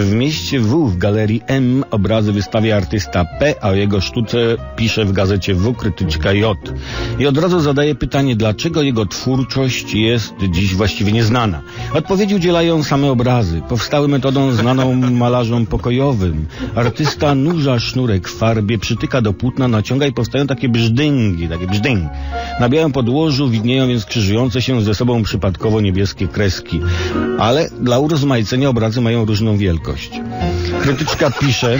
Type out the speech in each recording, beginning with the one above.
W mieście W w galerii M obrazy wystawia artysta P, a o jego sztuce pisze w gazecie W krytyczka J. I od razu zadaje pytanie, dlaczego jego twórczość jest dziś właściwie nieznana. Odpowiedzi udzielają same obrazy. Powstały metodą znaną malarzom pokojowym. Artysta nurza sznurek w farbie, przytyka do płótna, naciąga i powstają takie brzdęgi, takie brzdęgi. Na białym podłożu widnieją więc krzyżujące się ze sobą przypadkowo niebieskie kreski. Ale dla urozmaicenia obrazy mają różną wielkość. Krytyczka pisze,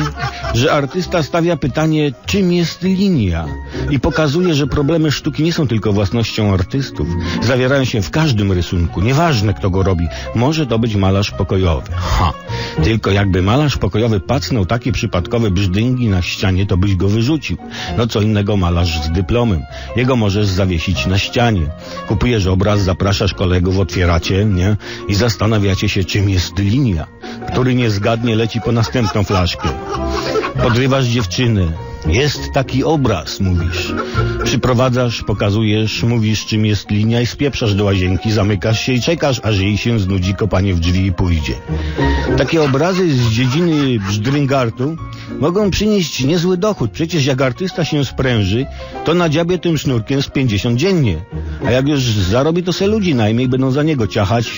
że artysta stawia pytanie, czym jest linia i pokazuje, że problemy sztuki nie są tylko własnością artystów. Zawierają się w każdym rysunku, nieważne kto go robi. Może to być malarz pokojowy. Ha! Tylko jakby malarz pokojowy pacnął takie przypadkowe brzdęgi na ścianie, to byś go wyrzucił. No co innego malarz z dyplomem. Jego możesz zawiesić na ścianie. Kupujesz obraz, zapraszasz kolegów, otwieracie, nie? I zastanawiacie się, czym jest linia. Który nie zgadnie, leci po następną flaszkę. Podrywasz dziewczynę. Jest taki obraz, mówisz. Przyprowadzasz, pokazujesz, mówisz czym jest linia i spieprzasz do łazienki, zamykasz się i czekasz, aż jej się znudzi kopanie w drzwi i pójdzie. Takie obrazy z dziedziny Brzdryngartu mogą przynieść niezły dochód. Przecież jak artysta się spręży, to nadziabie tym sznurkiem z 50 dziennie. A jak już zarobi, to se ludzi najmie i będą za niego ciachać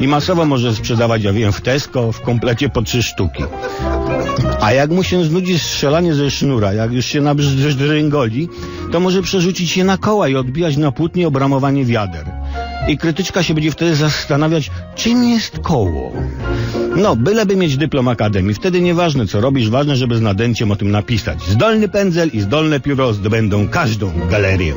i masowo może sprzedawać, ja wiem, w Tesco, w komplecie po trzy sztuki. A jak mu się znudzi strzelanie ze sznura, jak już się nabrzdryngoli, to może przerzucić się na koła i odbijać na płótnie obramowanie wiader. I krytyczka się będzie wtedy zastanawiać, czym jest koło. No, byleby mieć dyplom akademii, wtedy nieważne co robisz, ważne, żeby z nadęciem o tym napisać. Zdolny pędzel i zdolne pióro zdobędą każdą galerię.